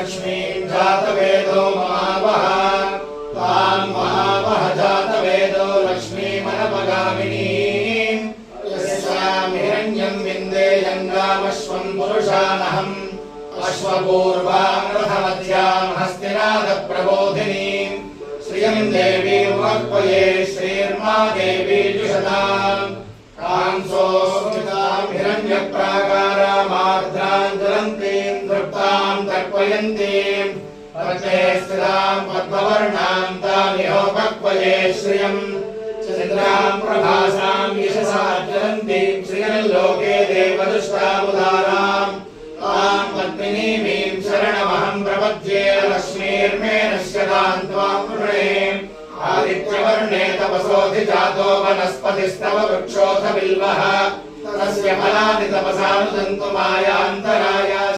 लक्ष्मीम् जातवेदो महावः। ताम् महावः जातवेदो लक्ष्मीमनपगामिनीम् यस्याम् हिरण्यम् विन्देयङ्गामश्वम् पुरुषानहम्। श्रीर्मा देवी जुषताम्। कांसोऽस्मिताम् हिरण्यप्राकारामार्द्राम् ज्वलन्तीम् तृप्ताम् तर्पयन्तीम् पद्मे स्थिताम् पद्मवर्णाम् तामिहोपक्वये श्रियम् चन्द्राम् प्रभासाम् यशसा ज्वलन्तीम् श्रियल्लोके देवदुष्टामुदाराम् ताम् पद्मिनीमीम् शरणमहम् प्रपद्ये लक्ष्मीर्मे नश्यताम् त्वाम् वृणे आदित्यवर्णे तपसोऽधिजातो वनस्पतिस्तव वृक्षोऽथ बिल्वः तस्य फलानि तपसानुदन्तु मायान्तराय